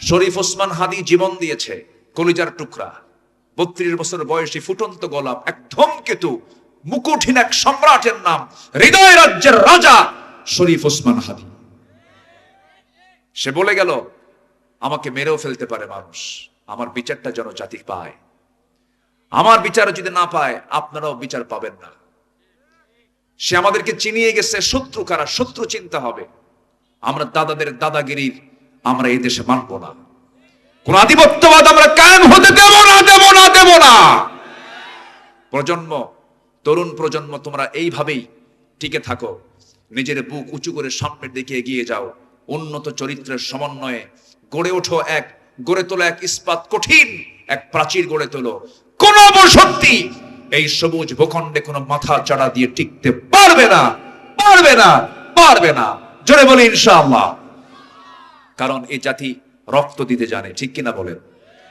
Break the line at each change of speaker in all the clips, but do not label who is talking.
শরীফ ওসমান হাদি জীবন দিয়েছে, কলিজার টুকরা। বত্রিশ বছর বয়সী ফুটন্ত গোলাপ, এক ধূমকেতু, মুকুটহীন এক সম্রাটের নাম, হৃদয় রাজ্যের রাজা শরীফ ওসমান হাদি। সে বলে গেল, আমাকে মেরেও ফেলতে পারে মানুষ, আমার বিচারটা যেন জাতি পায়। আমার বিচার যদি না পায়, আপনারাও বিচার পাবেন না। সে আমাদেরকে চিনিয়ে গেছে, শত্রু কারা, শত্রু চিন্তা হবে। আমরা দাদাদের দাদাগিরির আমরা এই দেশে মানব না। কোন আধিপত্যবাদ আমরা কায়েম হতে দেব না দেব না দেব না। প্রজন্ম, তরুণ প্রজন্ম, তোমরা এইভাবেই টিকে থাকো। নিজের বুক উঁচু করে সামনের দিকে এগিয়ে যাও। উন্নত চরিত্রের সমন্বয়ে গড়ে ওঠো এক, গড়ে তোলো এক ইস্পাত কঠিন, এক প্রাচীর গড়ে তোলো। কোন অবসত্যি এই সবুজ ভূখণ্ডে কোনো মাথা চাড়া দিয়ে টিকতে পারবে না পারবে না পারবে না। জোরে বলি ইনশাআল্লাহ। কারণ এই জাতি রক্ত দিতে জানে, ঠিক কিনা বলেন?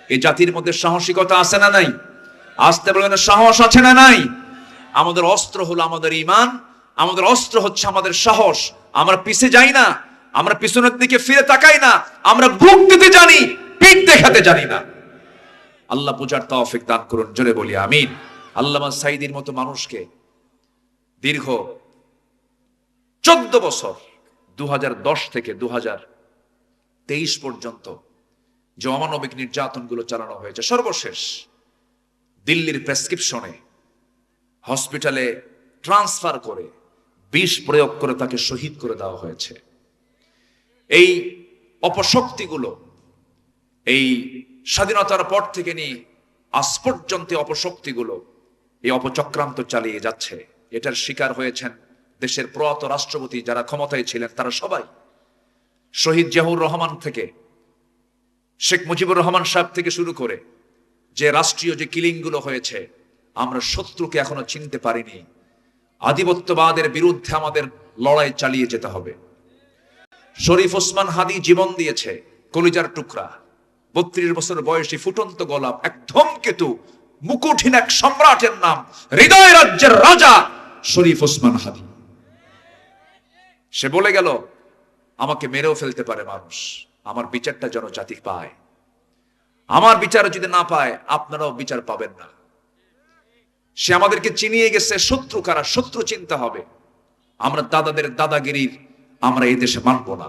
এই জাতির মধ্যে সাহসিকতা আছে না নাই? আসতে বলেন, সাহস আছে না নাই? আমাদের অস্ত্র হলো আমাদের ইমান আমাদের অস্ত্র হচ্ছে আমাদের সাহস। আমরা পিছে যাই না, আমরা পিছনের দিকে ফিরে তাকাই না, আমরা বুক দিতে জানি, পিঠ দেখাতে জানি না। আল্লাহ পূজার তৌফিক দান করুন, জোরে বলি, আমিন। আল্লামা সাইদির মতো মানুষকে দীর্ঘ চোদ্দ বছর দু হাজার দশ থেকে দু হাজার তেইশ পর্যন্ত যে অমানবিক নির্যাতনগুলো চালানো হয়েছে। সর্বশেষ দিল্লির প্রেসক্রিপশনে হসপিটালে ট্রান্সফার করে বিষ প্রয়োগ করে তাকে শহীদ করে দেওয়া হয়েছে। এই অপশক্তিগুলো, এই স্বাধীনতার পর থেকে নিয়ে আজ পর্যন্ত অপশক্তিগুলো এই অপচক্রান্ত চালিয়ে যাচ্ছে। এটার শিকার হয়েছেন দেশের প্রয়াত রাষ্ট্রপতি যারা ক্ষমতায় ছিলেন, তারা সবাই শহীদ জাহুর রহমান থেকে, শেখ মুজিবুর রহমান সাহেব থেকে শুরু করে যে রাষ্ট্রীয় যে কিলিংগুলো হয়েছে, আমরা শত্রুকে এখনও চিনতে পারিনি। আধিপত্যবাদের বিরুদ্ধে আমাদের লড়াই চালিয়ে যেতে হবে। শরীফ ওসমান হাদি জীবন দিয়েছে কলিজার টুকরা। বত্রিশ বছর বয়সী ফুটন্ত গোলাপ, এক ধূমকেতু, মুকুটহীন এক সম্রাটের নাম, হৃদয় রাজ্যের রাজা শরীফ ওসমান হাদি। সে বলে গেল আমাকে মেরেও ফেলতে পারে মানুষ। আমার বিচারটা যেন জাতি পায়। আমার বিচার যদি না পায়, আপনারাও বিচার পাবেন না। সে আমাদেরকে চিনিয়ে গেছে, শত্রু কারা? শত্রু চিন্তা হবে। আমরা দাদাদের দাদাগিরির আমরা এই দেশে মানব না।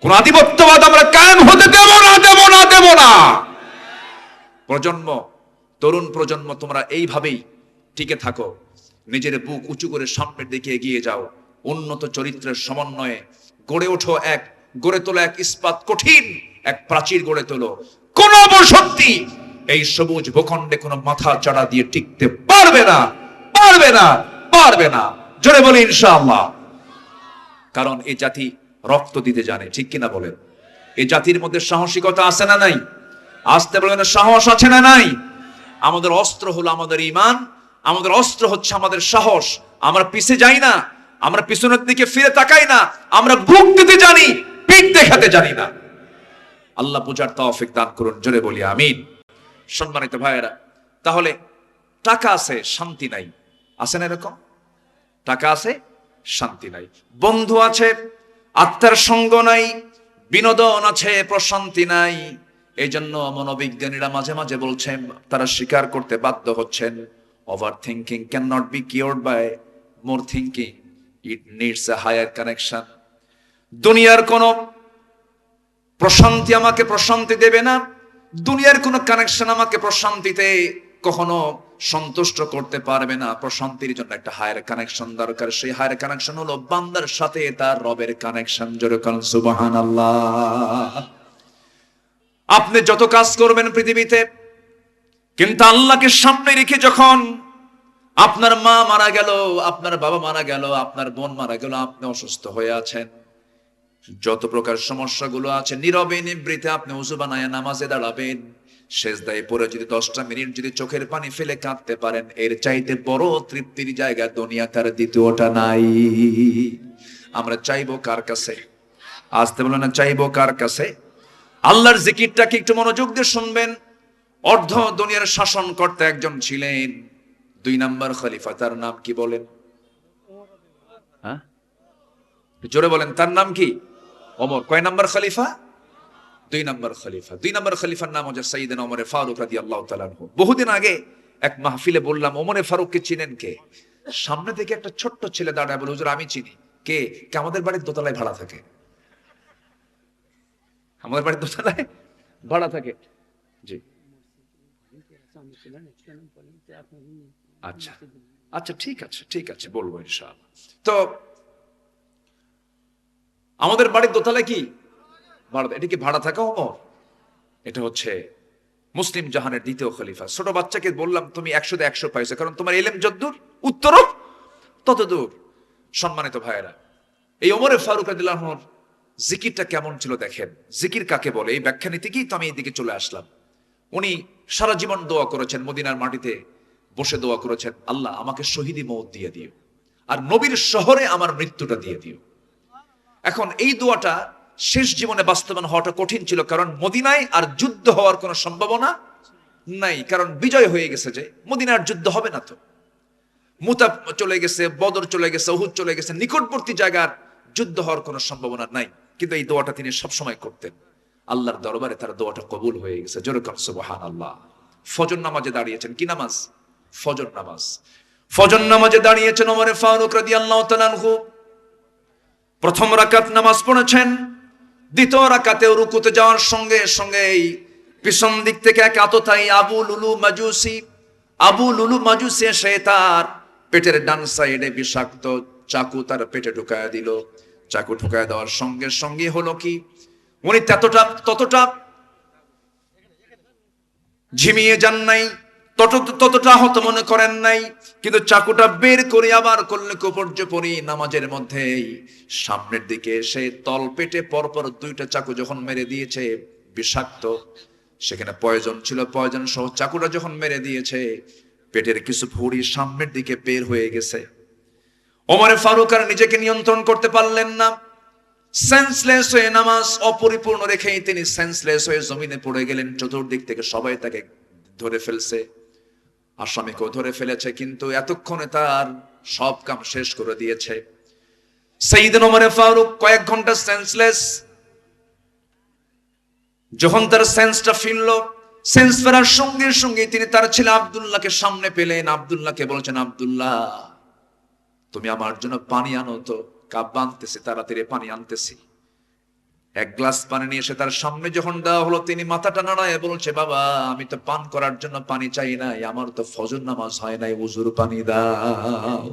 কোন আধিপত্যবাদ আমরা কায়েম হতে দেব না দেব না দেব না। প্রজন্ম, তরুণ প্রজন্ম, তোমরা এইভাবেই টিকে থাকো। নিজের বুক উঁচু করে সামনের দিকে এগিয়ে যাও। উন্নত চরিত্রের সমন্বয়ে গড়ে ওঠো এক, গড়ে তোলো এক ইস্পাত কঠিন, এক প্রাচীর গড়ে তোলো। কোন অবসত্যি এই সবুজ ভূখণ্ডে কোনো মাথা চাড়া দিয়ে টিকতে পারবে না পারবে না পারবে না। জোরে বলি ইনশাআল্লাহ। কারণ এই জাতি রক্ত দিতে জানে, ঠিক কিনা বলেন? এই জাতির মধ্যে সাহসিকতা আছে না নাই? আসতে বলেন, সাহস আছে না নাই? আমাদের অস্ত্র হলো আমাদের ইমান, আমাদের অস্ত্র হচ্ছে আমাদের সাহস। আমরা পিছে যাই না। আমরা পিছনের দিকে ফিরে তাকাই না, আমরা বুক দিতে জানি, পিঠ দেখাতে জানি না। আল্লাহ পূজার তৌফিক দান করুন, জোরে বলি, আমিন। সম্মানিত ভাইয়েরা, তাহলে টাকা আছে, শান্তি নাই। আছে না এরকম? টাকা আছে, শান্তি নাই। বন্ধু আছে, আত্মার সঙ্গ নাই, বিনোদন আছে, প্রশান্তি নাই। এই জন্য মনোবিজ্ঞানীরা মাঝে মাঝে বলছেন, তারা স্বীকার করতে বাধ্য হচ্ছেন over thinking can not be cured by more thinking it needs a higher connection দুনিয়ার কোনো প্রশান্তি আমাকে প্রশান্তি দেবে না। দুনিয়ার কোনো কানেকশন আমাকে প্রশান্তিতে কখনো সন্তুষ্ট করতে পারবে না। প্রশান্তির জন্য একটা হায়ার কানেকশন দরকার। সেই হায়ার কানেকশন হলো বান্দার সাথে তার রবের কানেকশন যেরকম সুবাহান আপনি যত কাজ করবেন পৃথিবীতে, কিন্তু আল্লাহকে সামনে রেখে যখন আপনার মা মারা গেল, আপনার বাবা মারা গেল, আপনার বোন মারা গেল, আপনি অসুস্থ হয়ে আছেন। যত প্রকার সমস্যাগুলো আছে, নীরবে নিবৃতে আপনি উজু বানায় নামাজে দাঁড়াবেন। শেষ দায়ে পরে যদি দশটা মিনিট যদি চোখের পানি ফেলে কাঁদতে পারেন, এর চাইতে বড় তৃপ্তির জায়গা দুনিয়া তার দ্বিতীয়টা নাই। আমরা চাইব কার কাছে? আসতে বলে না, চাইব কার কাছে? আল্লাহর জিকিরটাকে একটু মনোযোগ দিয়ে শুনবেন। অর্ধ দুনিয়ার শাসন করতে একজন ছিলেন। দুই নাম্বার খলিফা তার নাম কি বলেন? হ্যাঁ? জোরে বলেন তার নাম কি? ওমর। কয় নাম্বার খলিফা? দুই নম্বর খলিফা। দুই নম্বর খলিফার নাম হচ্ছে সঈদিন ওমরে ফারুক রাদি আল্লাহ তালানহু বহুদিন আগে এক মাহফিলে বললাম ওমরে ফারুককে চিনেন কে? সামনে থেকে একটা ছোট্ট ছেলে দাঁড়ায় বলে হুজুর আমি চিনি। কে? কে আমাদের বাড়ির দোতলায় ভাড়া থাকে? আমাদের বাড়ির দোতলায় ভাড়া থাকে। জি। আচ্ছা। আচ্ছা ঠিক আছে ঠিক আছে, বলব ইনশাআল্লাহ। তো আমাদের বাড়ির দোতলায় কি? এটা কি ভাড়া থাকা ওমর এটা হচ্ছে মুসলিম জাহানের দ্বিতীয় খলিফা। ছোট বাচ্চাকে বললাম, তুমি একশোতে একশো পাইছো, কারণ তোমার এলেম যদ্দূর উত্তরও তত দূর সম্মানিত ভাইয়েরা, এই ওমরে ফারুক আদিল্লাহর জিকিরটা কেমন ছিল দেখেন। জিকির কাকে বলে? এই ব্যাখ্যা নিতে গিয়ে তো আমি এইদিকে চলে আসলাম। উনি সারা জীবন দোয়া করেছেন মদিনার মাটিতে। বসে দোয়া করেছেন, আল্লাহ, আমাকে শহীদি মৌত দিয়ে দিও। আর নবীর শহরে আমার মৃত্যুটা দিয়ে দিও। এখন এই দোয়াটা শেষ জীবনে বাস্তবায়ন হওয়াটা কঠিন ছিল, কারণ মদিনায় আর যুদ্ধ হওয়ার কোনো সম্ভাবনা নাই, কারণ বিজয় হয়ে গেছে যে মদিনার যুদ্ধ হবে না তো। মুতাব চলে গেছে, বদর চলে গেছে, উহুদ চলে গেছে, নিকটবর্তী জায়গার যুদ্ধ হওয়ার কোনো সম্ভাবনা নাই, কিন্তু এই দোয়াটা তিনি সবসময় করতেন। আল্লাহর দরবারে তার দোয়াটা কবুল হয়ে গেছে। যেরকম সুবহান আল্লাহ ফজর নামাজে দাঁড়িয়েছেন, কি নামাজ? ফজর নামাজ। ফজর নামাজে দাঁড়িয়েছেন ওমরে ফারুক রাদিয়াল্লাহু তাআলা আনহু। প্রথম রাকাত নামাজ পড়েছেন, দ্বিতীয় রাকাতেও রুকুতে যাওয়ার সঙ্গে সঙ্গেই পিছন দিক থেকে এক আততাই আবু লুলু মাজুসি, আবু লুলু মাজুসি এসে তার পেটের ডান সাইডে বিষাক্ত চাকু তার পেটে ঢুকায় দিল। চাকু ঢুকায় দেওয়ার সঙ্গে সঙ্গে হলো কি, উনি ততটা ততটা ঝিমিয়ে যান নাই ততটা হত মনে করেন নাই, কিন্তু চাকুটা বের করে আবার করলে কুপর্য পরি নামাজের মধ্যেই। সামনের দিকে এসে তল পেটে পরপর দুইটা চাকু যখন মেরে দিয়েছে, বিষাক্ত, সেখানে পয়জন ছিল, পয়জন সহ চাকুটা যখন মেরে দিয়েছে, পেটের কিছু ভুড়ি সামনের দিকে বের হয়ে গেছে। ওমরে ফারুক আর নিজেকে নিয়ন্ত্রণ করতে পারলেন না। সেন্সলেস হয়ে নামাজ অপরিপূর্ণ রেখেই তিনি সেন্সলেস হয়ে জমিনে পড়ে গেলেন, চতুর্দিক থেকে সবাই তাকে ধরে ফেলছে। আসামিকেও ধরে ফেলেছে, কিন্তু এতক্ষণে তার সব কাম শেষ করে দিয়েছে। সেইদিন ওমরে ফারুক কয়েক ঘণ্টা সেন্সলেস যখন তার সেন্সটা ফিরল সেন্স ফেরার সঙ্গে সঙ্গে তিনি তার ছেলে আব্দুল্লাহকে সামনে পেলেন। আব্দুল্লাহকে বলছেন, আব্দুল্লাহ, তুমি আমার জন্য পানি আনো তো, কাপ আনতেছি তাড়াতাড়ি পানি আনতেছি। এক গ্লাস পানি নিয়ে এসে তার সামনে যখন দেওয়া হলো, তিনি মাথাটা নাড়ায় বলছে, বাবা, আমি তো পান করার জন্য পানি চাই নাই, আমার তো ফজর নামাজ হয় নাই উজুর পানি দাও।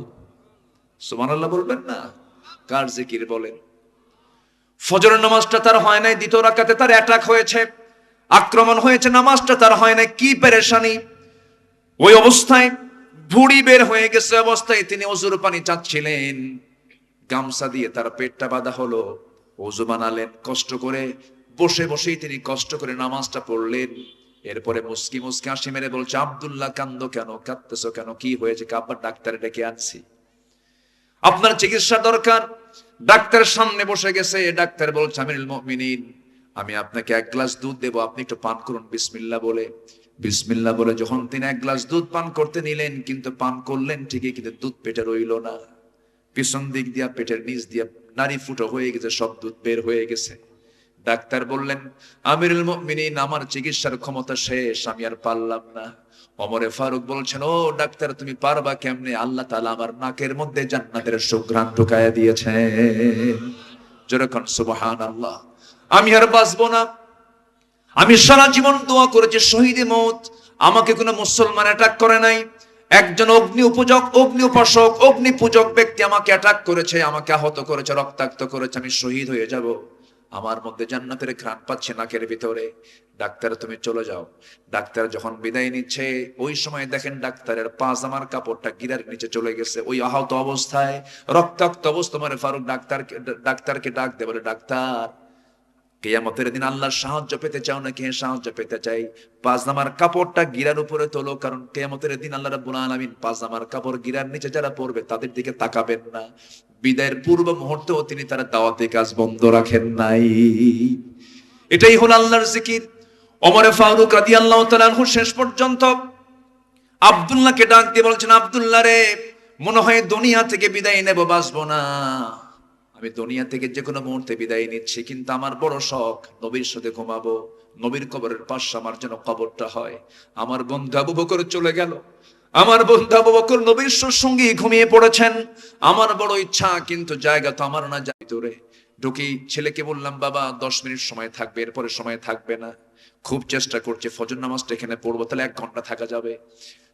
সুমান আল্লাহ বলবেন না? কার জিকির বলেন? ফজরের নামাজটা তার হয় নাই, দ্বিতীয় রাকাতে তার অ্যাটাক হয়েছে, আক্রমণ হয়েছে, নামাজটা তার হয় নাই, কি পেরেশানি? ওই অবস্থায় ভুড়ি বের হয়ে গেছে অবস্থায় তিনি অজুর পানি চাচ্ছিলেন। গামছা দিয়ে তার পেটটা বাঁধা হলো। অজু বানালেন কষ্ট করে, বসে বসেই তিনি কষ্ট করে নামাজটা পড়লেন। এরপরে মুসকি মুসকি হাসি মেরে বলছে, আব্দুল্লাহ, কান্দ কেন? কাঁদতেছো কেন? কি হয়েছে? কাব্বার ডাক্তার ডেকে আনছি? আপনার চিকিৎসা দরকার। ডাক্তার সামনে বসে গেছে। ডাক্তার বলছে, আমিরুল মুমিনিন, আমি আপনাকে এক গ্লাস দুধ দেবো। আপনি একটু পান করুন বিসমিল্লা বলে। বিসমিল্লাহ বলে যখন তিনি এক গ্লাস দুধ পান করতে নিলেন, কিন্তু পান করলেন ঠিকই, কিন্তু দুধ পেটে রইল না। পিছন দিক দিয়া, পেটের নিচ দিয়া নারী ফুটো হয়ে গেছে, সব দুধ বের হয়ে গেছে। ডাক্তার বললেন, আমিরুল মুমিনিন, আমার চিকিৎসার ক্ষমতা শেষ, আমি আর পারলাম না। অমরে ফারুক বলছেন, ও ডাক্তার, তুমি পারবা কেমনে? আল্লাহ তাআলা আমার নাকের মধ্যে জান্নাতের সুঘ্রাণ ঢুকায়া দিয়েছে যেরকম সুবহান আল্লাহ আমি আর বাঁচবো না। আমি সারা জীবন দোয়া করেছি, শহীদে মত। আমাকে কোনো মুসলমান অ্যাটাক করে নাই। একজন অগ্নি উপযোগ অগ্নি উপাসক, অগ্নি পূজক ব্যক্তি আমাকে অ্যাটাক করেছে, আমাকে আহত করেছে, রক্তাক্ত করেছে, আমি শহীদ হয়ে যাব। আমার মধ্যে জান্নাতের ঘ্রাণ পাচ্ছে নাকের ভিতরে। ডাক্তার, তুমি চলে যাও। ডাক্তার যখন বিদায় নিচ্ছে, ওই সময় দেখেন ডাক্তারের পাজামার কাপড়টা গিরার নিচে চলে গেছে। ওই আহত অবস্থায়, রক্তাক্ত অবস্থা মানে ফারুক ডাক্তারকে ডাক্তারকে ডাক দে, বলে, ডাক্তার কেয়ামতের দিন আল্লাহর সাহায্য পেতে চাও নাকি? হ্যাঁ সাহায্য পেতে চাই। পাঁচনামার কাপড়টা গিরার উপরে তোলো, কারণ কেয়ামতের দিন আল্লাহ রাব্বুল আলামিন পাঁচনামার কাপড় গিরার নিচে যারা পড়বে, তাদের দিকে তাকাবেন না। বিদায়ের পূর্ব মুহূর্তেও তিনি তারা দাওয়াতে কাজ বন্ধ রাখেন নাই। এটাই হল আল্লাহর জিকির। ওমরে ফারুক রাদিয়াল্লাহু তাআলা শেষ পর্যন্ত আব্দুল্লাহকে ডাক দিয়ে বলছেন, আব্দুল্লাহ রে, মনে হয় দুনিয়া থেকে বিদায় নেব, বাঁচবো না। আমি দুনিয়া থেকে যে কোনো মুহূর্তে বিদায় নিচ্ছি, কিন্তু আমার বড় শখ নবীর সাথে ঘুমাবো। নবীর কবরের পাশে আমার যেন কবরটা হয়। আমার বন্ধু আবু বকর চলে গেল। আমার বন্ধু আবু বকর নবীর সঙ্গে ঘুমিয়ে পড়েছেন। আমার বড় ইচ্ছা, কিন্তু জায়গা তো আমার না, যাই তোরে ঢুকি, ছেলেকে বললাম, বাবা, দশ মিনিট সময় থাকবে, এরপরে সময় থাকবে না। খুব চেষ্টা করছে, ফজর নামাজটা এখানে পড়ব, তাহলে এক ঘণ্টা থাকা যাবে।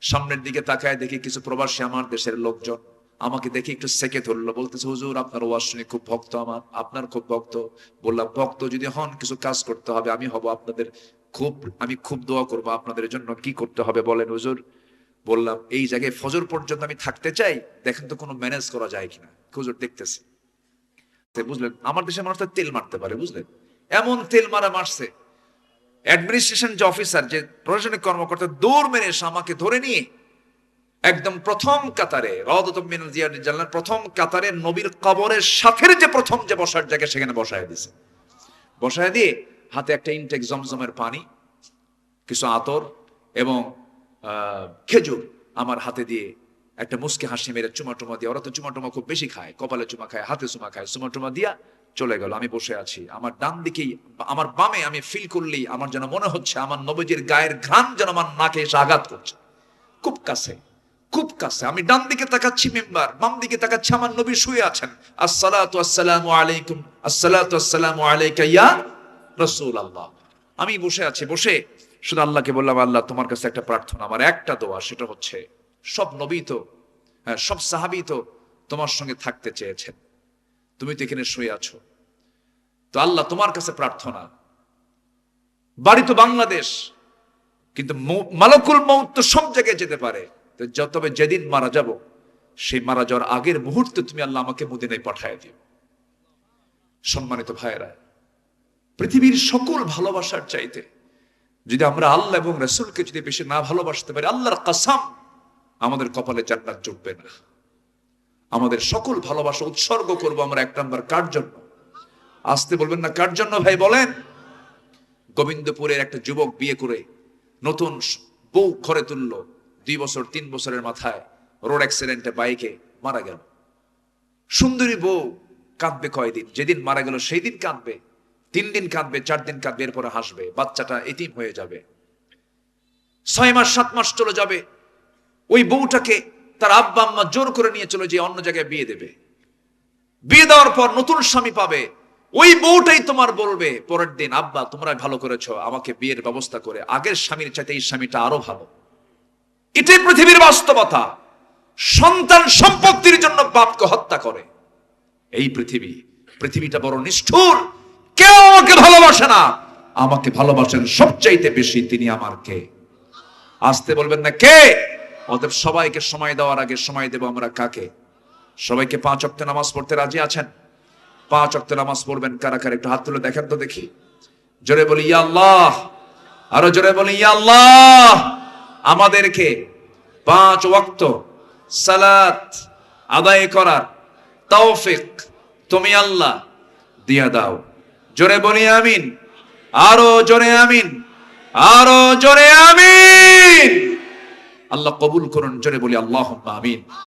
সামনের দিকে তাকায় দেখি কিছু প্রবাসী, আমার দেশের লোকজন। আমাকে দেখে একটু সেকে ধরলো, বলতেছে, হুজুর, আপনার ওয়াজ শুনে খুব ভক্ত আমার, আপনার খুব ভক্ত। বললাম, ভক্ত যদি হন, কিছু কাজ করতে হবে, আমি হব আপনাদের খুব, আমি খুব দোয়া করব আপনাদের জন্য, কি করতে হবে বলেন হুজুর? বললাম, এই জায়গায় ফজর পর্যন্ত আমি থাকতে চাই, দেখেন তো কোনো ম্যানেজ করা যায় কিনা? হুজুর দেখতেছি। বুঝলেন, আমার দেশের মানুষ তেল মারতে পারে, বুঝলেন? এমন তেল মারা মারছে। অ্যাডমিনিস্ট্রেশন যে অফিসার যে প্রশাসনিক কর্মকর্তা দৌড় মেরে আমাকে ধরে নিয়ে একদম প্রথম কাতারে জানলেন প্রথম কাতারে নবীর কবরের সাথের যে প্রথম যে বসার জায়গা সেখানে বসায় দিছে। বসায় দিয়ে হাতে একটা ইনটেক জমজমের পানি, কিছু আতর এবং খেজুর আমার হাতে দিয়ে একটা মুসকে হাসি মেরে চুমা টুমা দিয়ে, ওরা তো চুমা টুমা খুব বেশি খায়, কপালে চুমা খায়, হাতে চুমা খায়, চুমা টুমা দিয়া চলে গেল, আমি বসে আছি। আমার ডান দিকেই, আমার বামে আমি ফিল করলেই আমার যেন মনে হচ্ছে আমার নবজির গায়ের ঘ্রাণ যেন আমার নাকে এসে আঘাত করছে। খুব কাছে। খুব কাছে। আমি ডান দিকে তাকাচ্ছি মেম্বার বাম দিকে তাকাচ্ছি আমার নবী শুয়ে আছেন। আসসালাতু আসসালামু আলাইকুম আসসালাতু আসসালামু আলাইকা ইয়া রাসূলুল্লাহ। আমি বসে আছি বসে শুধু আল্লাহকে বললাম আল্লাহ তোমার কাছে একটা প্রার্থনা আমার একটা দোয়া সেটা হচ্ছে সব নবী তো হ্যাঁ, সব সাহাবী তো তোমার সঙ্গে থাকতে চেয়েছেন। তুমি তো এখানে শুয়ে আছো। তো আল্লাহ তোমার কাছে প্রার্থনা। বাড়ি তো বাংলাদেশ কিন্তু মালকুল মৌত তো সব জায়গায় যেতে পারে। তবে যেদিন মারা যাব, সেই মারা যাওয়ার আগের মুহূর্তে তুমি আল্লাহ আমাকে মদিনায় পাঠায় দিও। সম্মানিত ভাইয়েরা, পৃথিবীর সকল ভালোবাসার চাইতে যদি আমরা আল্লাহ এবং রসুলকে যদি বেশি না ভালোবাসতে পারি, আল্লাহর কাসাম আমাদের কপালে জান্নাত জুটবে না। আমাদের সকল ভালোবাসা উৎসর্গ করব আমরা এক নম্বর, কার জন্য? আসতে বলবেন না, কার জন্য ভাই বলেন? গোবিন্দপুরের একটা যুবক বিয়ে করে নতুন বউ ঘরে তুললো। দুই বছর, তিন বছরের মাথায় রোড অ্যাক্সিডেন্টে বাইকে মারা গেল। সুন্দরী বউ কাঁদবে কয়দিন? যেদিন মারা গেল সেই দিন কাঁদবে। তিন দিন কাঁদবে, চার দিন কাঁদবে, এরপরে হাসবে। বাচ্চাটা এতিম হয়ে যাবে। ছয় মাস, সাত মাস চলে যাবে। ওই বউটাকে তার আব্বা, আম্মা জোর করে নিয়ে চলে যে অন্য জায়গায় বিয়ে দেবে। বিয়ে দেওয়ার পর নতুন স্বামী পাবে। ওই বউটাই তোমার বলবে, পরের দিন, আব্বা তোমরা ভালো করেছ, আমাকে বিয়ের ব্যবস্থা করে। আগের স্বামীর চাইতে এই স্বামীটা আরও ভালো। এটাই পৃথিবীর বাস্তবতা। সন্তান সম্পত্তির জন্য বাপকে হত্যা করে। এই পৃথিবী, পৃথিবীটা বড় নিষ্ঠুর। কেউ আমাকে ভালোবাসে না। আমাকে ভালোবাসেন সবচাইতে বেশি তিনি আমার কে? আসতে বলবেন না কে? অতএব সবাইকে সময় দেওয়ার আগে সময় দেব আমরা কাকে? সবাইকে পাঁচ অক্ট নামাজ পড়তে রাজি আছেন? পাঁচ অক্ট নামাজ পড়বেন কারা কারা? একটু হাত তুলে দেখেন তো দেখি। জোরে বলি, ইয়া আল্লাহ। আরও জোরে বলি, ইয়া আল্লাহ। আমাদেরকে পাঁচ ওয়াক্ত সালাত আদায় করার তৌফিক তুমি আল্লাহ দিয়া দাও। জোরে বলি আমিন। আরও জোরে আমিন। আরও জোরে আমিন। আল্লাহ কবুল করুন। জোরে বলি আল্লাহ আমিন।